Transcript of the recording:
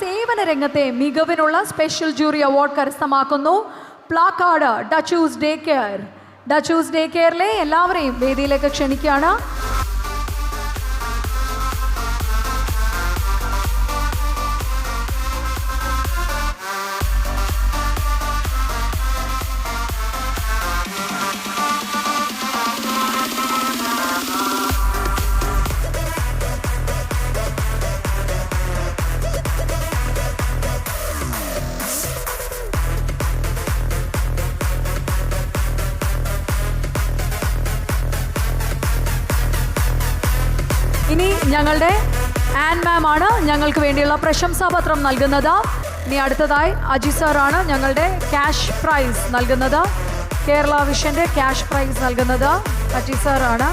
സേവന രംഗത്തെ മികവിനുള്ള സ്പെഷ്യൽ ജൂറി അവാർഡ് കരസ്ഥമാക്കുന്നു. പ്ലാക്കാട് ഡച്ചൂസ് ഡേ കെയർ ഡച്ചൂസ് ഡേ കെയറിലെ എല്ലാവരെയും വേദിയിലേക്ക് ക്ഷണിക്കുകയാണ്. ഇനി ഞങ്ങളുടെ ആൻ മാം ആണ് ഞങ്ങൾക്ക് വേണ്ടിയുള്ള പ്രശംസാപത്രം നൽകുന്നത്. ഇനി അടുത്തതായി അജി സാറാണ് ഞങ്ങളുടെ ക്യാഷ് പ്രൈസ് നൽകുന്നത്. കേരള വിഷന്റെ ക്യാഷ് പ്രൈസ് നൽകുന്നത് അജി സാറാണ്